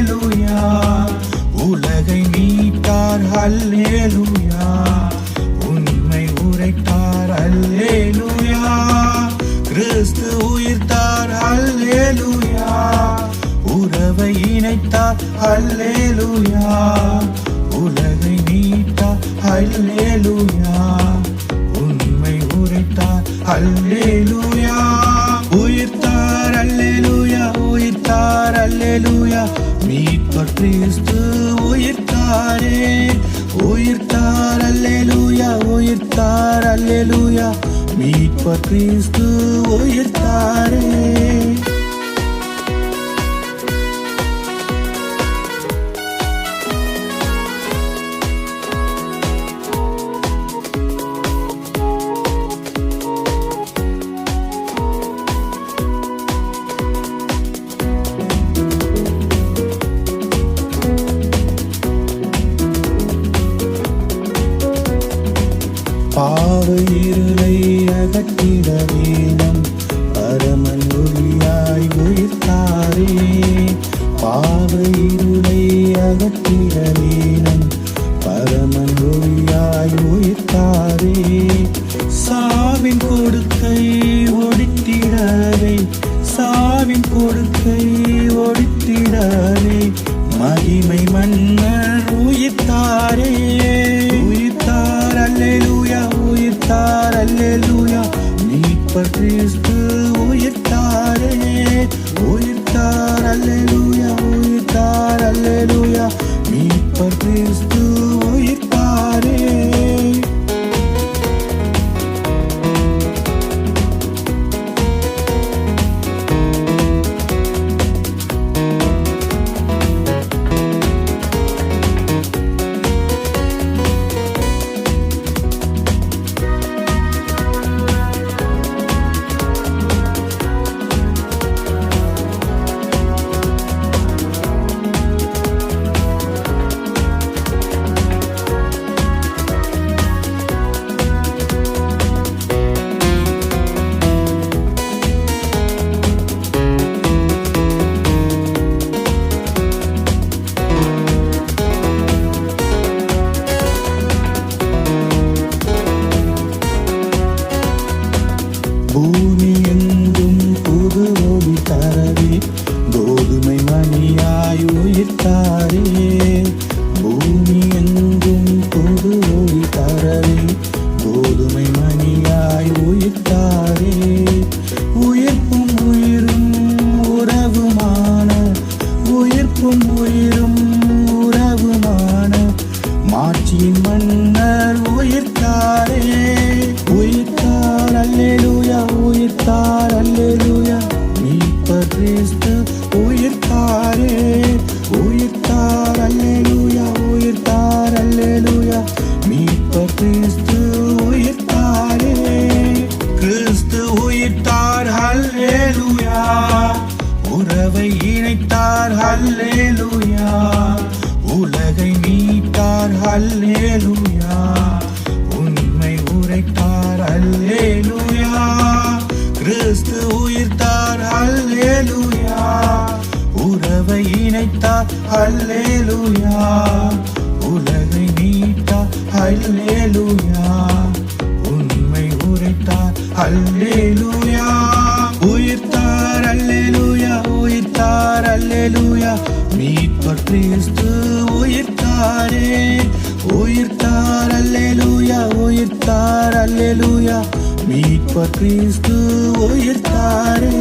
உயிர்த்தார் ஹல்லேலூயா உலகை மீட்டார் ஹல்லேலூயா உண்மை உரைத்தார் ஹல்லேலூயா கிறிஸ்து உயிர்த்தார் ஹல்லேலூயா உறவை இணைத்தார் ஹல்லேலூயா உலகை மீட்டார் ஹல்லேலூயா உண்மை உரைத்தார் ஹல்லேலூயா உயிர்த்தார் மீட்பர் கிறிஸ்து உயிர்த்தாரே உயிர்த்தார் அல்லேலூயா உயிர்த்தார் அல்லேலூயா மீட்பர் கிறிஸ்து உயிர்த்தாரே பாவ இருளை அகற்றிட வேணும். பரமன் ஒளியாய் உயிர்த்தாரே. பாவ இருளை அகற்றிட வேணும். பரமன் ஒளியாய் உயிர்த்தாரே. சாவின் கொடுக்கை மீட்பர் கிறிஸ்து உயிர்த்தாரே உயிர்த்தார் அல்லேலூயா உயிர்த்தார் உயிரும் உலகை இணைத்தார். ஹல்லேலூயா. உலகை மீட்டார். ஹல்லேலூயா. உண்மை உரைத்தார். அல்லேலூயா கிறிஸ்து உயிர்த்தார். அல்லேலூயா உறவை இணைத்தார். அல்லேலூயா உலகை மீட்டார். அல்லேலூயா உண்மை உரைத்தார். அல்லேலூயா அல்லேலூயா மீட்பர் கிறிஸ்து உயிர்த்தாரே